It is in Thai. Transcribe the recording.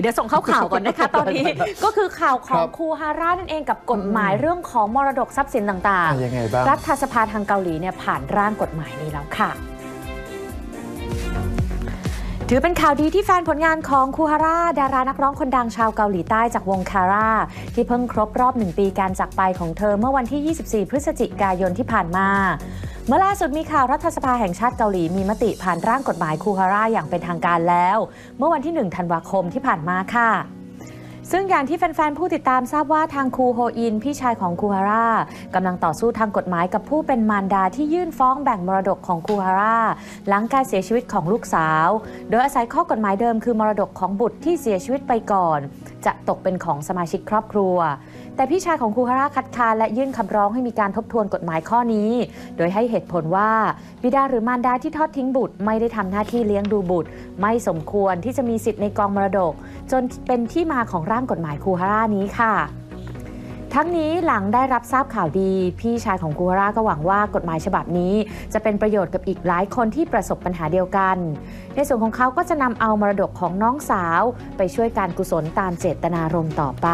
เดี๋ยวส่งเข้าข่าวก่อนนะคะ ตอนนี้ก็คือข่าวของครับคูฮาร่านั่นเองกับกฎหมายเรื่องของมรดกทรัพย์สินต่างอะยังไงบ้างรัฐสภาทางเกาหลีเนี่ยผ่านร่างกฎหมายนี้แล้วค่ะถือเป็นข่าวดีที่แฟนผลงานของคูฮาร่าดารานักร้องคนดังชาวเกาหลีใต้จากวงคาร่าที่เพิ่งครบรอบหนึ่งปีการจากไปของเธอเมื่อวันที่ 24 พฤศจิกายนที่ผ่านมา เมื่อล่าสุดมีข่าวรัฐสภาแห่งชาติเกาหลีมีมติผ่านร่างกฎหมายคูฮาร่าอย่างเป็นทางการแล้ว เมื่อวันที่ 1 ธันวาคมที่ผ่านมาค่ะซึ่งอย่างที่แฟน ๆ ผู้ติดตามทราบว่าทางคูโฮอิน พี่ชายของคูฮาร่ากำลังต่อสู้ทางกฎหมายกับผู้เป็นมารดาที่ยื่นฟ้องแบ่งมรดกของคูฮาร่าหลังการเสียชีวิตของลูกสาว โดยอาศัยข้อกฎหมายเดิมคือมรดกของบุตรที่เสียชีวิตไปก่อน จะตกเป็นของสมาชิกครอบครัว แต่พี่ชายของครูฮาร่าคัดค้านและยื่นคำร้องให้มีการทบทวนกฎหมายข้อนี้ โดยให้เหตุผลว่าบิดาหรือมารดาที่ทอดทิ้งบุตร ไม่ได้ทำหน้าที่เลี้ยงดูบุตร ไม่สมควรที่จะมีสิทธิ์ในกองมรดก จนเป็นที่มาของร่างกฎหมายครูฮาร่านี้ค่ะ ทั้งนี้หลังได้รับทราบข่าวดี พี่ชายของกูฮาร่าก็หวังว่ากฎหมายฉบับนี้ จะเป็นประโยชน์กับอีกหลายคนที่ประสบปัญหาเดียวกัน ในส่วนของเขาก็จะนำเอามรดกของน้องสาว ไปช่วยการกุศลตามเจตนารมณ์ต่อไป